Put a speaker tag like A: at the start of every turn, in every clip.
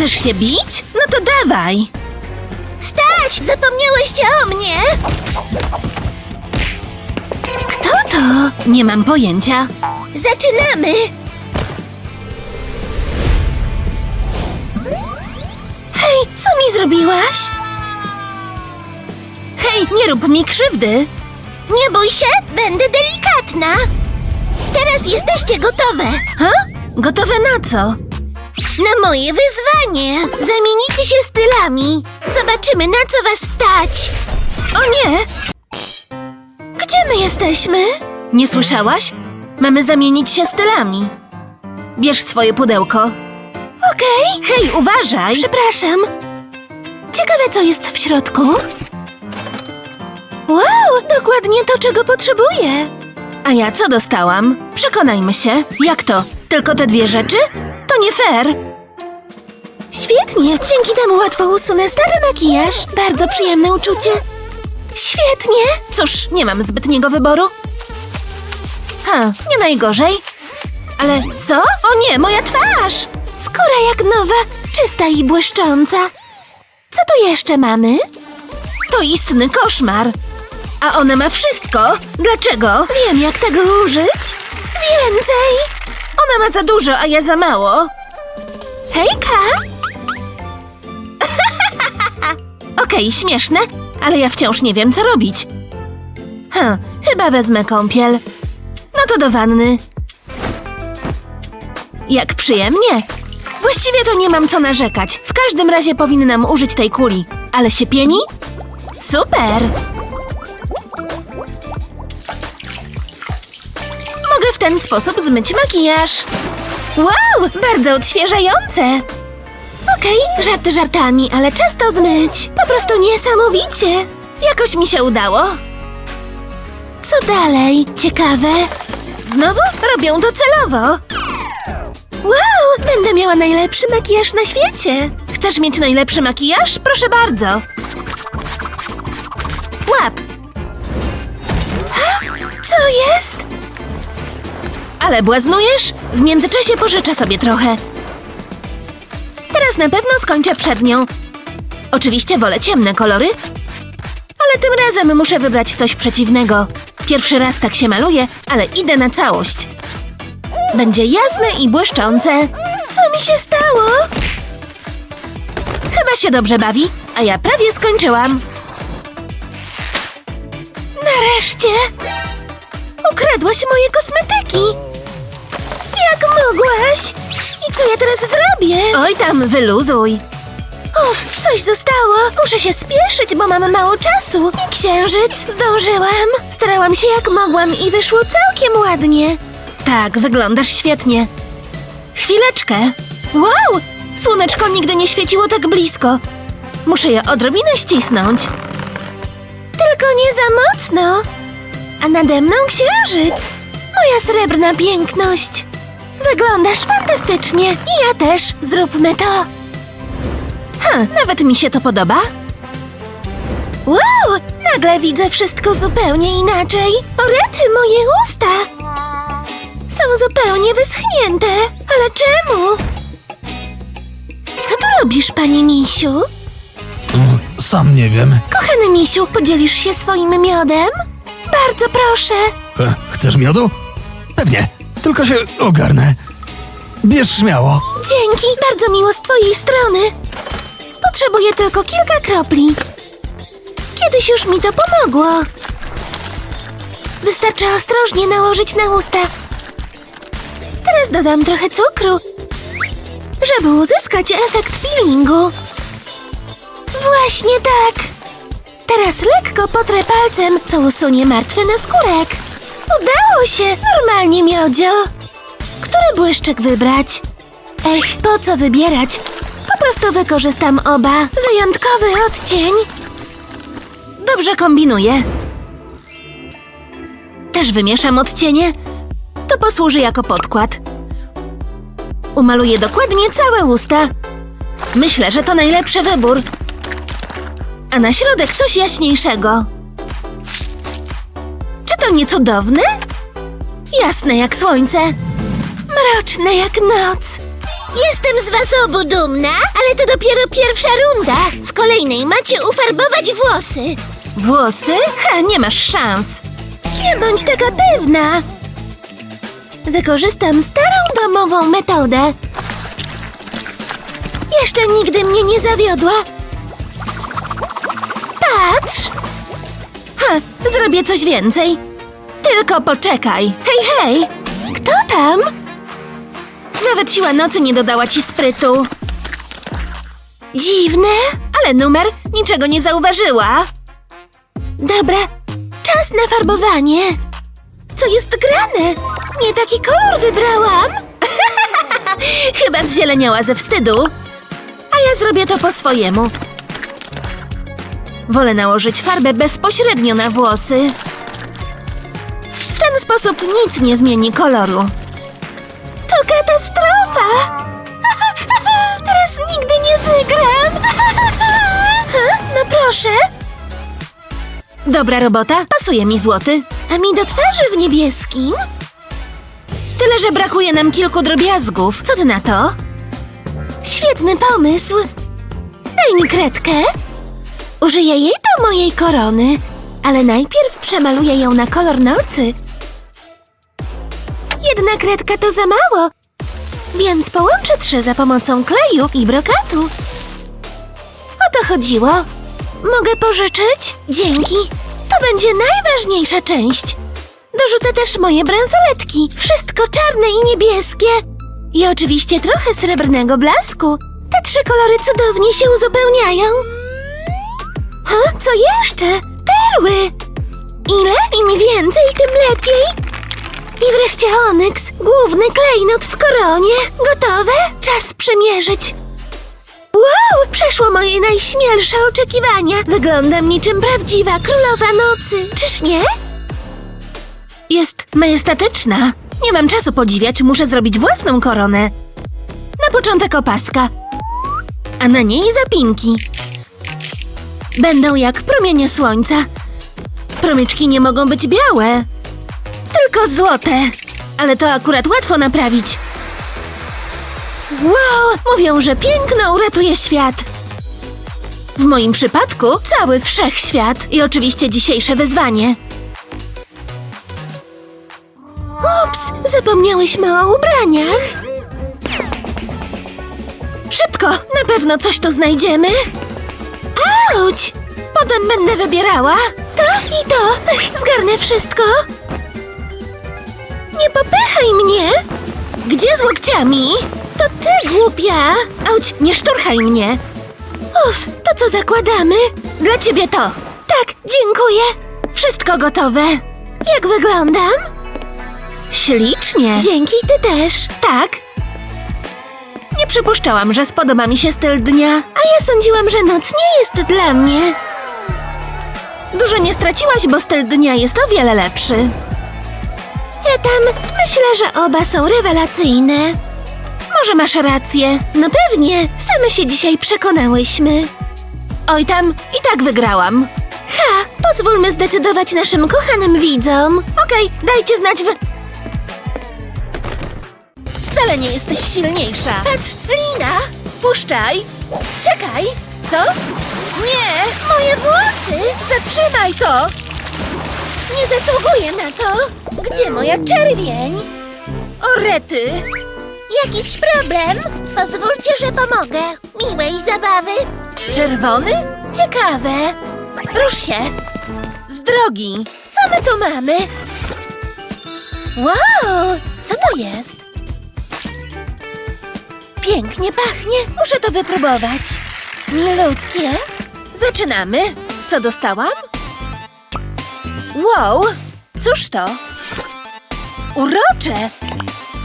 A: Chcesz się bić? No to dawaj.
B: Stać! Zapomniałyście o mnie!
A: Kto to? Nie mam pojęcia.
B: Zaczynamy!
A: Hej, co mi zrobiłaś? Hej, nie rób mi krzywdy.
B: Nie bój się, będę delikatna! Teraz jesteście gotowe
A: Ha? Gotowe na co?
B: Na moje wyzwanie! Zamienicie się stylami! Zobaczymy, na co was stać!
A: O nie! Gdzie my jesteśmy? Nie słyszałaś? Mamy zamienić się stylami. Bierz swoje pudełko. Okej. Hej, uważaj! Przepraszam. Ciekawe, co jest w środku. Wow, dokładnie to, czego potrzebuję. A ja co dostałam? Przekonajmy się. Jak to? Tylko te dwie rzeczy? Nie fair. Świetnie, dzięki temu łatwo usunę stary makijaż. Bardzo przyjemne uczucie. Świetnie! Cóż, nie mam zbytniego wyboru. Ha, nie najgorzej. Ale co? O nie, moja twarz! Skóra jak nowa, czysta i błyszcząca. Co tu jeszcze mamy? To istny koszmar. A ona ma wszystko. Dlaczego? Wiem, jak tego użyć. Więcej! Ona ma za dużo, a ja za mało. Hejka! Okej, śmieszne, ale ja wciąż nie wiem, co robić. Ha, chyba wezmę kąpiel. No to do wanny. Jak przyjemnie. Właściwie to nie mam co narzekać. W każdym razie powinnam użyć tej kuli. Ale się pieni? Super! Ten sposób zmyć makijaż. Wow, bardzo odświeżające! Okej, żarty żartami, ale czas to zmyć. Po prostu niesamowicie. Jakoś mi się udało. Co dalej? Ciekawe. Znowu robią to celowo. Wow, będę miała najlepszy makijaż na świecie. Chcesz mieć najlepszy makijaż? Proszę bardzo. Łap. Co jest? Ale błaznujesz? W międzyczasie pożyczę sobie trochę. Teraz na pewno skończę przed nią. Oczywiście wolę ciemne kolory, ale tym razem muszę wybrać coś przeciwnego. Pierwszy raz tak się maluję, ale idę na całość. Będzie jasne i błyszczące. Co mi się stało? Chyba się dobrze bawi, a ja prawie skończyłam. Nareszcie! Ukradłaś moje kosmetyki! Jak mogłaś? I co ja teraz zrobię? Oj tam, wyluzuj. Uff, coś zostało. Muszę się spieszyć, bo mam mało czasu. I księżyc. Zdążyłam. Starałam się jak mogłam i wyszło całkiem ładnie. Tak, wyglądasz świetnie. Chwileczkę. Wow! Słoneczko nigdy nie świeciło tak blisko. Muszę je odrobinę ścisnąć. Tylko nie za mocno. A nade mną księżyc. Moja srebrna piękność. Wyglądasz fantastycznie. I ja też. Zróbmy to. Ha, nawet mi się to podoba. Wow! Nagle widzę wszystko zupełnie inaczej. Orety, moje usta! Są zupełnie wyschnięte. Ale czemu? Co tu robisz, pani Misiu?
C: Mm, Sam nie wiem.
A: Kochany Misiu, podzielisz się swoim miodem? Bardzo proszę.
C: E, Chcesz miodu? Pewnie, tylko się ogarnę. Bierz śmiało.
A: Dzięki, bardzo miło z twojej strony. Potrzebuję tylko kilka kropli. Kiedyś już mi to pomogło. Wystarczy ostrożnie nałożyć na usta. Teraz dodam trochę cukru, żeby uzyskać efekt peelingu. Właśnie tak. Teraz lekko potrę palcem, co usunie martwy naskórek. Udało się, normalnie miodzio. Który błyszczyk wybrać? Ech, po co wybierać? Po prostu wykorzystam oba. Wyjątkowy odcień. Dobrze kombinuję. Też wymieszam odcienie. To posłuży jako podkład. Umaluję dokładnie całe usta. Myślę, że to najlepszy wybór. A na środek coś jaśniejszego. To nie cudowne? Jasne jak słońce. Mroczne jak noc.
B: Jestem z was obu dumna, ale
A: to dopiero pierwsza runda. W kolejnej macie ufarbować włosy.
D: Włosy? Ha, nie masz szans.
A: Nie bądź taka pewna. Wykorzystam starą domową metodę. Jeszcze nigdy mnie nie zawiodła. Patrz!
D: Ha, zrobię coś więcej. Tylko poczekaj.
A: Hej, hej! Kto tam?
D: Nawet siła nocy nie dodała ci sprytu.
A: Dziwne.
D: Ale numer niczego nie zauważyła.
A: Dobra, czas na farbowanie. Co jest grane? Nie taki kolor wybrałam.
D: Chyba zzieleniała ze wstydu. A ja zrobię to po swojemu. Wolę nałożyć farbę bezpośrednio na włosy. Ten sposób nic nie zmieni koloru.
A: To katastrofa! Teraz nigdy nie wygram! No proszę,
D: Dobra robota, pasuje mi złoty.
A: a mi do twarzy w niebieskim?
D: Tyle, że brakuje nam kilku drobiazgów. Co ty na to?
A: Świetny pomysł! Daj mi kredkę. Użyję jej do mojej korony, ale najpierw przemaluję ją na kolor nocy. Jedna kredka to za mało, więc połączę trzy za pomocą kleju i brokatu. O to chodziło. Mogę pożyczyć? Dzięki. To będzie najważniejsza część. Dorzucę też moje bransoletki. Wszystko czarne i niebieskie. I oczywiście trochę srebrnego blasku. Te trzy kolory cudownie się uzupełniają. Ha, co jeszcze? Perły! Ile? Im więcej, tym lepiej. I wreszcie onyks, główny klejnot w koronie. Gotowe? Czas przymierzyć. Wow, przeszło moje najśmielsze oczekiwania. Wyglądam niczym prawdziwa królowa nocy, czyż nie?
D: Jest majestatyczna. Nie mam czasu podziwiać, muszę zrobić własną koronę. Na początek opaska, a na niej zapinki. Będą jak promienie słońca. Promyczki nie mogą być białe, tylko złote. Ale to akurat łatwo naprawić. Wow, mówią, że piękno uratuje świat. W moim przypadku cały wszechświat i oczywiście dzisiejsze wyzwanie.
A: Ups, zapomniałyśmy o ubraniach.
D: Szybko, na pewno coś tu znajdziemy.
A: Auć!
D: Potem będę wybierała.
A: To i to. Zgarnę wszystko. Nie popychaj mnie.
D: Gdzie z łokciami?
A: To ty, głupia.
D: Auć, nie szturchaj mnie.
A: Uf, to co zakładamy?
D: Dla ciebie to.
A: Tak, dziękuję.
D: Wszystko gotowe.
A: Jak wyglądam?
D: Ślicznie.
A: Dzięki, ty też.
D: Tak. Nie przypuszczałam, że spodoba mi się styl dnia.
A: A ja sądziłam, że noc nie jest dla mnie.
D: Dużo nie straciłaś, bo styl dnia jest o wiele lepszy.
A: Tam myślę, że oba są rewelacyjne.
D: Może masz rację.
A: No pewnie, same się dzisiaj przekonałyśmy.
D: Oj tam, i tak wygrałam.
A: Ha, pozwólmy zdecydować naszym kochanym widzom.
D: Okej, dajcie znać w... Wcale nie jesteś silniejsza.
A: Patrz, Lina!
D: Puszczaj.
A: Czekaj!
D: Co? Nie!
A: Moje włosy!
D: Zatrzymaj to!
A: Nie zasługuję na to! Gdzie moja czerwień?
D: O rety!
A: Jakiś problem? Pozwólcie, że pomogę. Miłej zabawy.
D: Czerwony?
A: Ciekawe.
D: Rusz się! Z drogi!
A: Co my tu mamy? Wow, co to jest? Pięknie pachnie. Muszę to wypróbować. Milutkie.
D: Zaczynamy. Co dostałam? Wow! Cóż to? Urocze!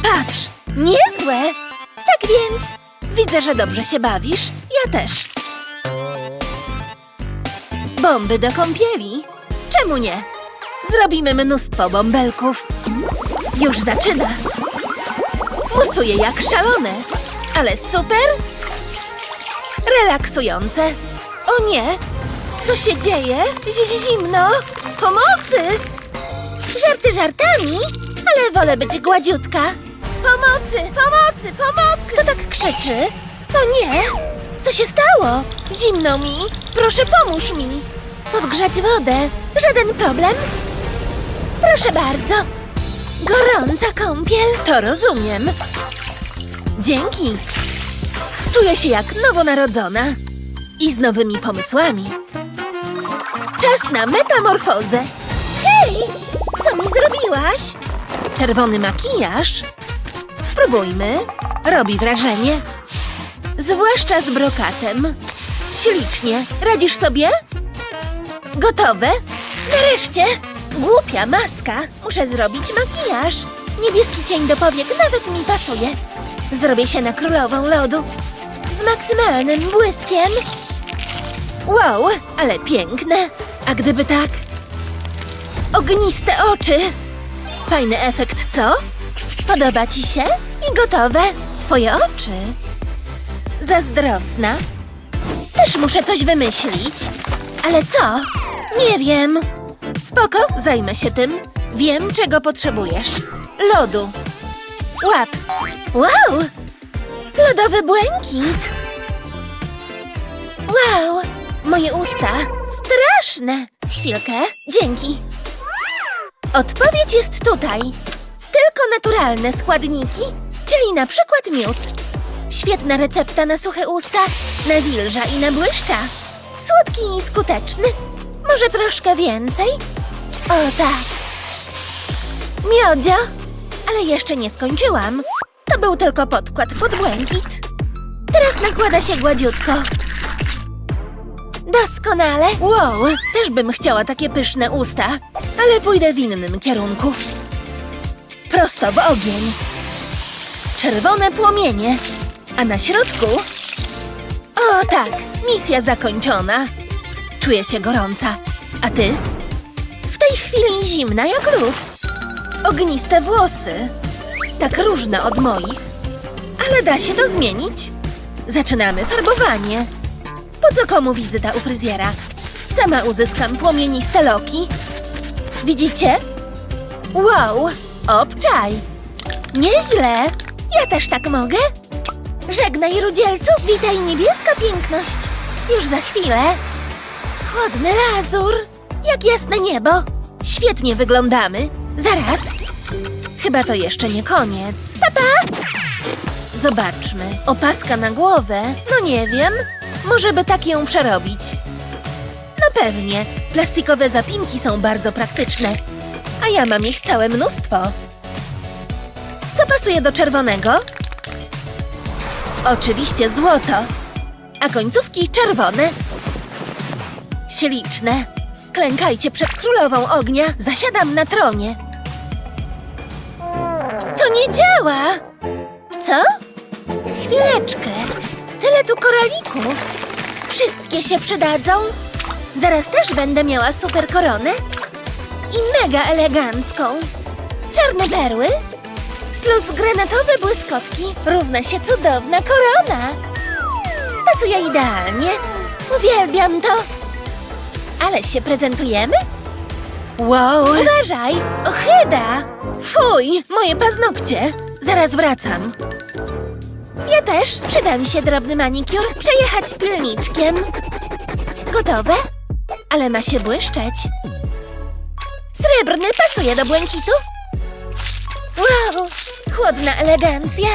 D: Patrz! Niezłe!
A: Tak więc
D: Widzę, że dobrze się bawisz. Ja też. Bomby do kąpieli. Czemu nie? Zrobimy mnóstwo bąbelków. Już zaczyna. Musuję jak szalone. Ale super! Relaksujące. O nie! Co się dzieje? Z zimno! Pomocy!
A: żarty żartami, ale wolę być gładziutka.
D: Pomocy! Pomocy! Pomocy!
A: Kto tak krzyczy? O nie! Coś
B: się stało? Zimno mi. Proszę, pomóż mi. Podgrzać wodę. Żaden problem. Proszę bardzo. Gorąca kąpiel.
A: To rozumiem. Dzięki. Czuję się jak nowonarodzona i z nowymi pomysłami. Czas na metamorfozę.
B: Hej, co mi zrobiłaś?
A: Czerwony makijaż. Spróbujmy. Robi wrażenie. Zwłaszcza z brokatem. Ślicznie. Radzisz sobie? Gotowe?
B: Nareszcie.
A: Głupia maska.
B: Muszę zrobić makijaż. Niebieski cień do powiek nawet mi pasuje.
A: Zrobię się na królową lodu.
B: Z maksymalnym błyskiem.
A: Wow, ale piękne. A gdyby tak? Ogniste oczy. Fajny efekt, co?
B: Podoba ci się? I gotowe.
A: Twoje oczy. Zazdrosna. Też muszę coś wymyślić.
B: Ale co?
A: Nie wiem. Spoko, zajmę się tym. Wiem, czego potrzebujesz. Lodu. Łap.
B: Wow! Lodowy błękit. Wow!
A: Moje usta.
B: Straszne.
A: Chwilkę.
B: Dzięki.
A: Odpowiedź jest tutaj.
B: Tylko naturalne składniki, czyli na przykład miód. Świetna recepta na suche usta, na wilża i na błyszcza. Słodki i skuteczny. Może troszkę więcej? O tak. Miodzio, ale jeszcze nie skończyłam. To był tylko podkład pod błękit. Teraz nakłada się gładziutko. Doskonale.
A: Wow, też bym chciała takie pyszne usta, ale pójdę w innym kierunku. Prosto w ogień. Czerwone płomienie, a na środku... O tak, misja zakończona. Czuję się gorąca. A ty?
B: W tej chwili zimna jak lód.
A: Ogniste włosy. Tak różne od moich. Ale da się to zmienić. Zaczynamy farbowanie. Po co komu wizyta u fryzjera? Sama uzyskam płomieniste loki. Widzicie? Wow, obczaj.
B: Nieźle. Ja też tak mogę? Żegnaj, rudzielcu. Witaj, niebieska piękność. Już za chwilę. Chłodny lazur. Jak jasne niebo.
A: Świetnie wyglądamy. Zaraz. Chyba to jeszcze nie koniec. Papa! Zobaczmy. Opaska na głowę? No nie wiem. Może by tak ją przerobić. No pewnie. Plastikowe zapinki są bardzo praktyczne. A ja mam ich całe mnóstwo. Co pasuje do czerwonego? Oczywiście złoto. A końcówki czerwone. Śliczne. Klękajcie przed królową ognia. Zasiadam na tronie.
B: To nie działa.
A: Co?
B: Chwileczkę. Tyle tu koralików. Wszystkie się przydadzą. Zaraz też będę miała super koronę. I mega elegancką. Czarne perły. Plus granatowe błyskotki. Równa się cudowna korona. Pasuje idealnie. Uwielbiam to. Ale się prezentujemy?
A: Wow!
B: Uważaj! Ochyda!
A: Fuj! Moje paznokcie! Zaraz wracam.
B: Ja też. Przyda mi się drobny manikur. Przejechać pilniczkiem. Gotowe? Ale ma się błyszczeć. Srebrny pasuje do błękitu. Wow! Chłodna elegancja.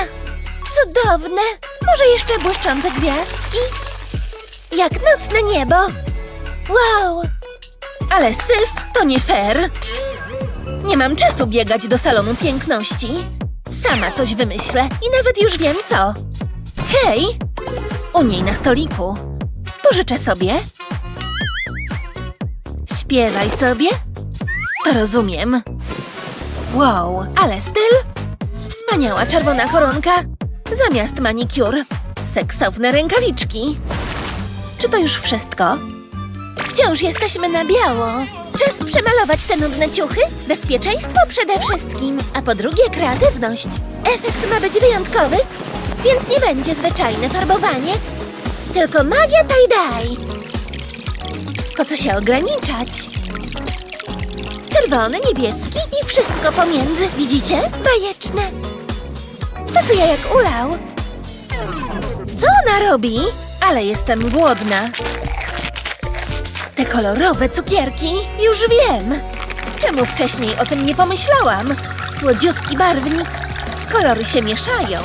B: Cudowne. Może jeszcze błyszczące gwiazdki. Jak nocne niebo. Wow!
A: Ale syf to nie fair. Nie mam czasu biegać do salonu piękności. Sama coś wymyślę i nawet już wiem co. Hej! U niej na stoliku. Pożyczę sobie. Śpiewaj sobie. To rozumiem. Wow, ale styl. Wspaniała czerwona koronka. Zamiast manikur. Seksowne rękawiczki. Czy to już wszystko?
B: Wciąż jesteśmy na biało. Czas przemalować te nudne ciuchy. Bezpieczeństwo przede wszystkim, a po drugie kreatywność. Efekt ma być wyjątkowy, więc nie będzie zwyczajne farbowanie, tylko magia tie-dye.
A: Po co się ograniczać?
B: Czerwony, niebieski i wszystko pomiędzy. Widzicie? Bajeczne. Pasuje jak ulał.
A: Co ona robi?
E: Ale jestem głodna. Te kolorowe cukierki? Już wiem. Czemu wcześniej o tym nie pomyślałam? Słodziutki barwnik. Kolory się mieszają.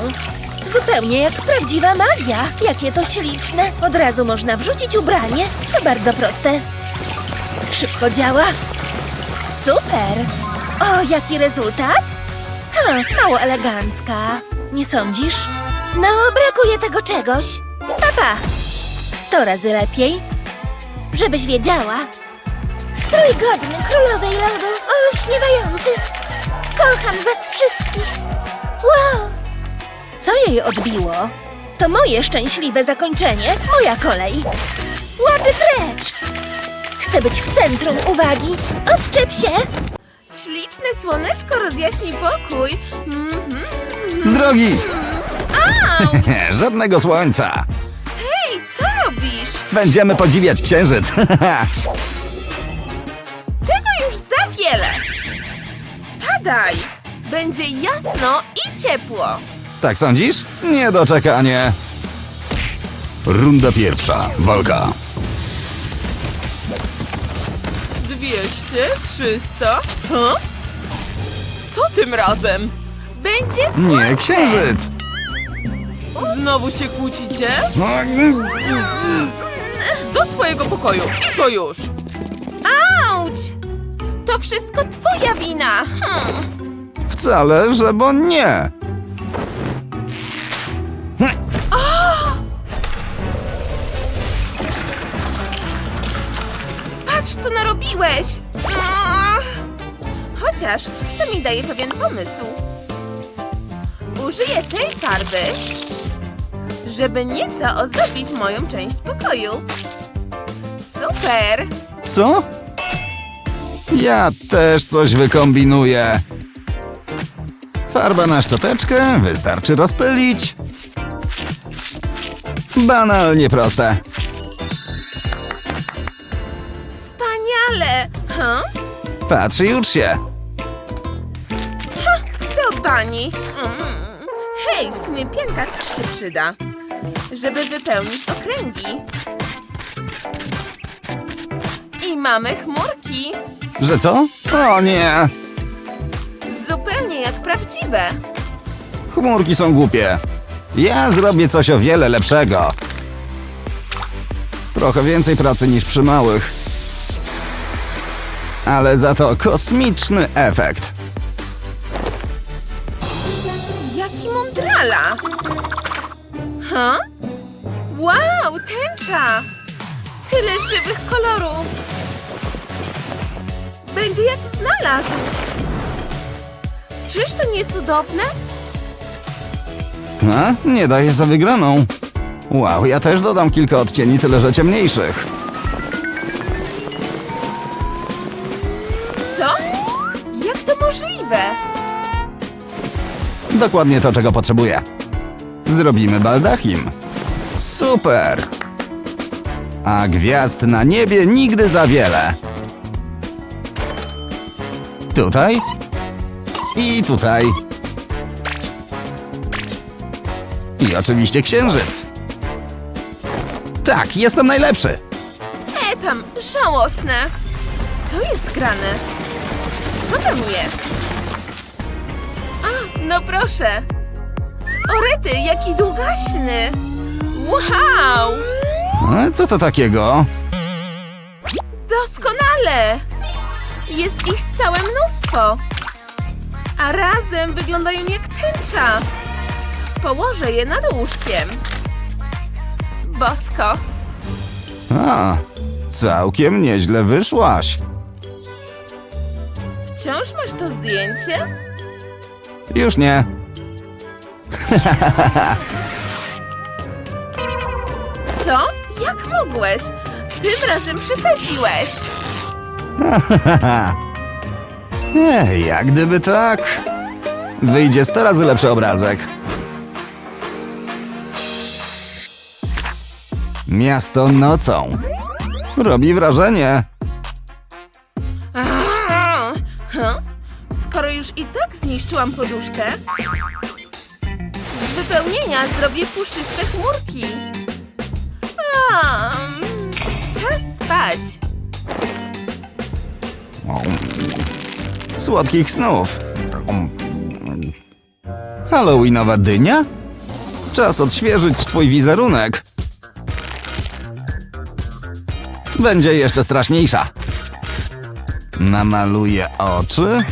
E: Zupełnie jak prawdziwa magia. Jakie to śliczne. Od razu można wrzucić ubranie. To bardzo proste. Szybko działa. Super! O, jaki rezultat? Ha, mało elegancka. Nie sądzisz? No, brakuje tego czegoś. Papa! Sto razy lepiej. Żebyś wiedziała. Strój godny królowej lodu, olśniewający. Kocham was wszystkich. Wow! Co jej odbiło? To moje szczęśliwe zakończenie, moja kolej. Łapy precz! Chcę być w centrum uwagi. Odczep się! Śliczne słoneczko rozjaśni pokój. Mhm.
F: Z drogi!
E: Au!
F: Żadnego słońca! Będziemy podziwiać księżyc!
E: Tego już za wiele! Spadaj! Będzie jasno i ciepło.
F: tak sądzisz? Niedoczekanie! Runda pierwsza. Walka.
G: 200, 300. Huh? Co tym razem?
E: Będzie
F: Nie, księżyc!
G: Znowu się kłócicie? Do swojego pokoju i to już.
E: Auć! To wszystko twoja wina. Hmm.
F: Wcale, że bo nie!
E: Patrz, co narobiłeś! Ah! Chociaż to mi daje pewien pomysł. Użyję tej farby, żeby nieco ozdobić moją część pokoju. Super!
F: Co? Ja też coś wykombinuję. Farba na szczoteczkę wystarczy rozpylić. Banalnie proste.
E: Wspaniale! Ha?
F: Patrz i ucz się.
E: Do bani. Mm. Hej, w sumie pianka też się przyda, żeby wypełnić okręgi. I mamy chmurki.
F: Że co? O nie!
E: Zupełnie jak prawdziwe.
F: Chmurki są głupie. Ja zrobię coś o wiele lepszego. Trochę więcej pracy niż przy małych. Ale za to kosmiczny efekt.
E: Jaki mądrala! Ha? Wow, tęcza! Tyle żywych kolorów! Będzie jak znalazł! Czyż to nie cudowne?
F: A? Nie daje za wygraną. Wow, ja też dodam kilka odcieni, tyle że ciemniejszych.
E: Co? Jak to możliwe?
F: Dokładnie to, czego potrzebuję. Zrobimy baldachim. Super! A gwiazd na niebie nigdy za wiele. Tutaj. I tutaj. I oczywiście księżyc. Tak, jestem najlepszy.
E: E tam, żałosne! Co jest grane? Co tam jest? A, no proszę! Orety, jaki długaśny! Wow!
F: A co to takiego?
E: Doskonale! Jest ich całe mnóstwo! A razem wyglądają jak tęcza! Położę je nad łóżkiem. Bosko!
F: A, całkiem nieźle wyszłaś.
E: Wciąż masz to zdjęcie?
F: Już nie.
E: Co? Jak mogłeś? Tym razem przesadziłeś!
F: Ej, jak gdyby tak. Wyjdzie 100 razy lepszy obrazek. Miasto nocą. Robi wrażenie.
E: Skoro już i tak zniszczyłam poduszkę, z wypełnienia zrobię puszyste chmurki. Spać.
F: Słodkich snów. Halloweenowa dynia? Czas odświeżyć twój wizerunek. Będzie jeszcze straszniejsza. Namaluję oczy.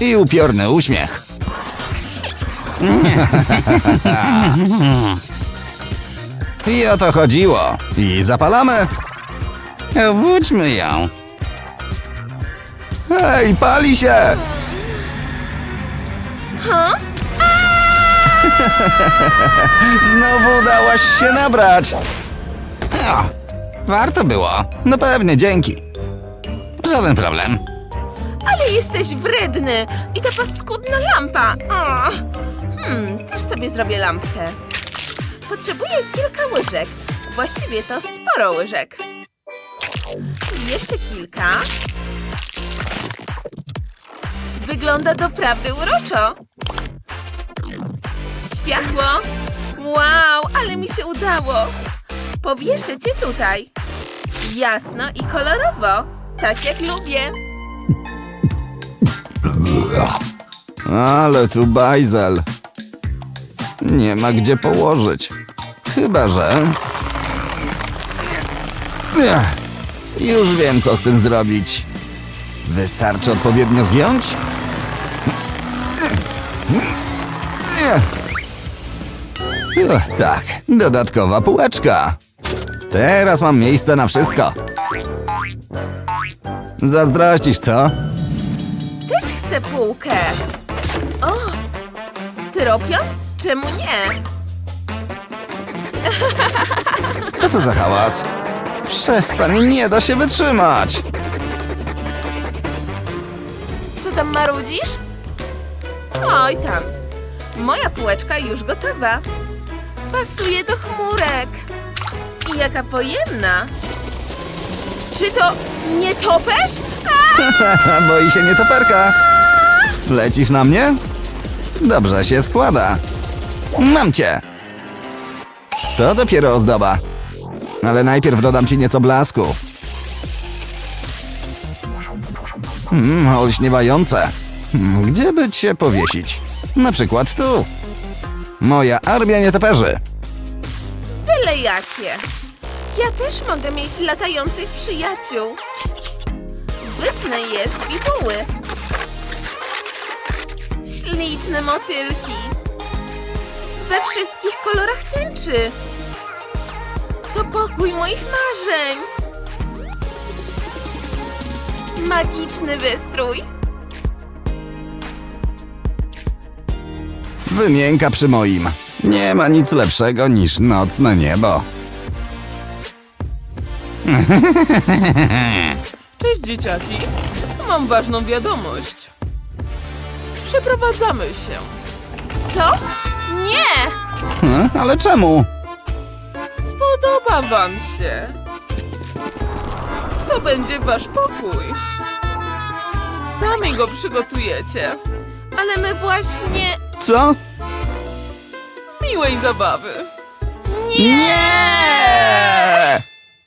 F: I upiorny uśmiech. I o to chodziło. I zapalamy. Obudźmy ją. Hej, pali się! Znowu udałaś się nabrać. Warto było. No pewnie, dzięki. Żaden problem.
E: Ale jesteś wredny i ta paskudna lampa. Ugh. Hmm, też sobie zrobię lampkę. Potrzebuję kilka łyżek. Właściwie to sporo łyżek. I jeszcze kilka. Wygląda doprawdy uroczo. Światło. Wow, ale mi się udało. Powieszę cię tutaj. Jasno i kolorowo. Tak jak lubię.
F: Ale tu bajzel. Nie ma gdzie położyć. Chyba, że... Już wiem, co z tym zrobić. Wystarczy odpowiednio zgiąć? Tak, dodatkowa półeczka. Teraz mam miejsce na wszystko. Zazdrościsz, co?
E: Też chcę półkę. O, styropian? Czemu nie?
F: Co to za hałas? Przestań, nie da się wytrzymać!
E: Co tam marudzisz? Oj tam. Moja półeczka już gotowa. Pasuje do chmurek. I jaka pojemna. Czy to nie topesz?
F: Boi się nietoperka. Lecisz na mnie? Dobrze się składa. Mam cię! To dopiero ozdoba. Ale najpierw dodam ci nieco blasku. Mmm, olśniewające. Hmm, Gdzie by cię powiesić? Na przykład tu. Moja armia nietoperzy.
E: Byle jakie. Ja też mogę mieć latających przyjaciół. Wytnę je z bibuły. Śliczne motylki. We wszystkich kolorach tęczy. To pokój moich marzeń. Magiczny wystrój.
F: Wymienka przy moim. Nie ma nic lepszego niż nocne niebo.
E: Cześć dzieciaki. Mam ważną wiadomość. Przeprowadzamy się. Co? Nie!
F: Hm, Ale czemu?
E: Spodoba wam się. To będzie wasz pokój. Sami go przygotujecie. Ale my właśnie
F: Co?
E: miłej zabawy.
F: Nie!